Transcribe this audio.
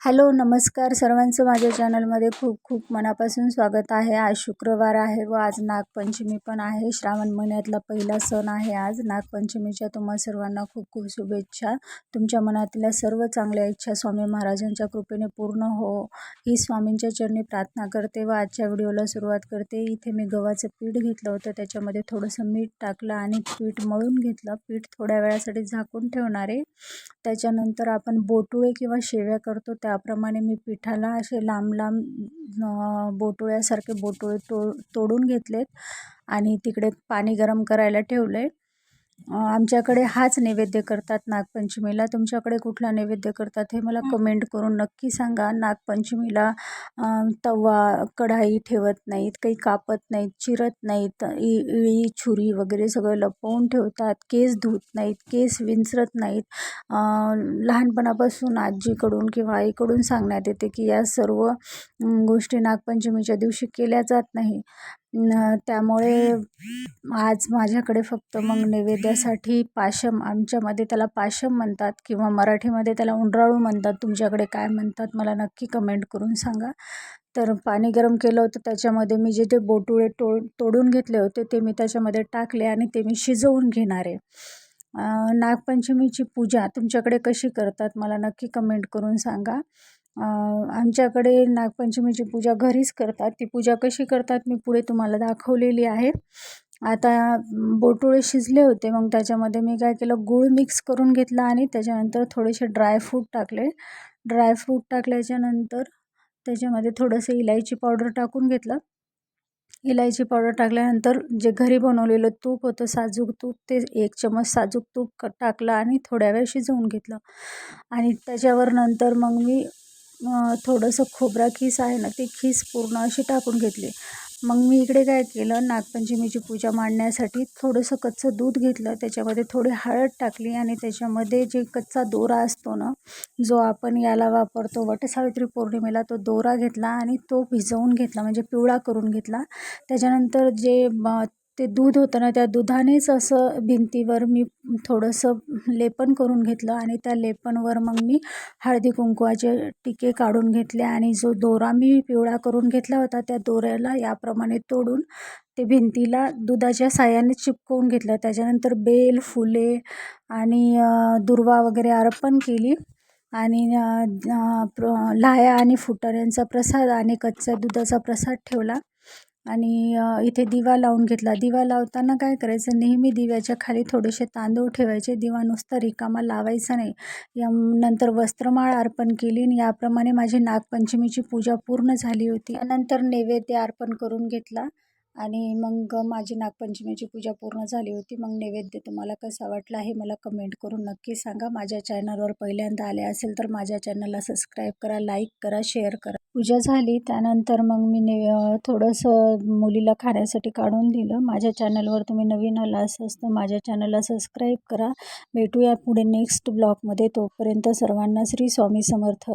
Hello नमस्कार सर्वांचं. माझ्या चॅनलमध्ये खूप खूप मनापासून स्वागत आहे. आज शुक्रवार आहे व आज नागपंचमी पण आहे. श्रावण महिन्यातला पहिला सण आहे. आज नागपंचमीच्या तुम्हा सर्वांना खूप खूप शुभेच्छा. तुमच्या मनातल्या सर्व चांगल्या इच्छा स्वामी महाराजांच्या कृपेने पूर्ण हो. ही स्वामींच्या चरणी प्रार्थना करते व आजच्या व्हिडिओला सुरुवात करते. इथे मी गव्हाचं पीठ घेतलं होतं. त्याच्यामध्ये थोडंसं मीठ टाकलं आणि पीठ मळून घेतलं. पीठ थोड्या वेळासाठी झाकून ठेवणार आहे. त्याच्यानंतर आपण बोटुळे किंवा शेव्या करतो. त्याप्रमाणे मी पिठाला असे लांब लांब बोटोळ्यासारखे बोटोळे तो तोडून घेतलेत. आणि तिकडे पाणी गरम करायला ठेवलं आहे आमच्याकडे हाच नैवेद्य करतात नागपंचमीला. तुमच्याकडे कुठला नैवेद्य करतात हे मला कमेंट करून नक्की सांगा. नागपंचमीला तवा कढाई ठेवत नाहीत काही कापत नाहीत चिरत नाहीत इ इळी छुरी वगैरे सगळं लपवून ठेवतात केस धुत नाहीत केस विंचरत नाहीत. लहानपणापासून आजीकडून किंवा आईकडून सांगण्यात येते की या सर्व गोष्टी नागपंचमीच्या दिवशी केल्या जात नाही. त्यामुळे आज माझ्याकडे फक्त मग नैवेद्यासाठी पाशम आमच्यामध्ये त्याला पाशम म्हणतात किंवा मराठीमध्ये त्याला उंडराळू म्हणतात. तुमच्याकडे काय म्हणतात मला नक्की कमेंट करून सांगा. तर पाणी गरम केलं होतं त्याच्यामध्ये मी जे ते बोटुळे टो तोडून घेतले होते ते मी त्याच्यामध्ये टाकले आणि ते मी शिजवून घेणार. आहे नागपंचमीची पूजा तुमच्याकडे कशी करतात मला नक्की कमेंट करून सांगा. आमच्याकडे नागपंचमीची पूजा घरीच करतात. ती पूजा कशी करतात मी पुढे तुम्हाला दाखवलेली आहे. आता बोटुळे शिजले होते मग त्याच्यामध्ये मी काय केलं गूळ मिक्स करून घेतला आणि त्याच्यानंतर थोडेसे ड्रायफ्रूट टाकले. ड्रायफ्रूट टाकल्याच्यानंतर त्याच्यामध्ये थोडंसं इलायची पावडर टाकून घेतलं. इलायची पावडर टाकल्यानंतर जे घरी बनवलेलं तूप होतं साजूक तूप ते एक चमच साजूक तूप टाकलं आणि थोड्या वेळ शिजवून घेतलं. आणि त्याच्यावर नंतर मग मी थोडंसं खोबरा खीस आहे ना ती खीस पूर्ण अशी टाकून घेतली. मग मी इकडे काय केलं नागपंचमीची पूजा मांडण्यासाठी थोडंसं कच्चं दूध घेतलं. त्याच्यामध्ये थोडी हळद टाकली आणि त्याच्यामध्ये जे कच्चा दोरा असतो ना जो आपण याला वापरतो वटसावित्री पौर्णिमेला तो दोरा घेतला आणि तो भिजवून घेतला म्हणजे पिवळा करून घेतला. त्याच्यानंतर जे ते दूध होतं ना त्या दुधानेच असं भिंतीवर मी थोडंसं लेपन करून घेतलं आणि त्या लेपनवर मग मी हळदी कुंकवाचे टिके काढून घेतले आणि जो दोरा मी पिवळा करून घेतला होता त्या दोऱ्याला याप्रमाणे तोडून ते भिंतीला दुधाच्या साह्याने चिपकवून घेतलं. त्याच्यानंतर बेल फुले आणि दुर्वा वगैरे अर्पण केली आणि प्र लाह्या आणि फुटाण्यांचा प्रसाद आणि कच्च्या दुधाचा प्रसाद ठेवला. आणि इथे दिवा लावून घेतला. दिवा लावताना काय करायचं? नेहमी दिव्याच्या खाली थोडेसे तांदूळ ठेवायचे. दिवा नुसता रिकामा लावायचा नाही. या नंतर वस्त्रमाळ अर्पण केली आणि याप्रमाणे माझी नागपंचमीची पूजा पूर्ण झाली होती. नंतर नैवेद्य अर्पण करून घेतला. आणि मग माझी नागपंचमीची पूजा पूर्ण झाली होती. मग नैवेद्य तुम्हाला कसा वाटला हे मला कमेंट करून नक्की सांगा. माझ्या चॅनलवर पहिल्यांदा आले असेल तर माझ्या चॅनलला सबस्क्राईब करा लाईक करा शेअर करा. पूजा झाली. त्यानंतर मग मी ने थोडंसं मुलीला खाण्यासाठी काढून दिलं. माझ्या चॅनलवर तुम्ही नवीन आला असं तर माझ्या चॅनलला सबस्क्राईब करा. भेटूया पुढे नेक्स्ट ब्लॉगमध्ये तोपर्यंत सर्वांना श्री स्वामी समर्थ.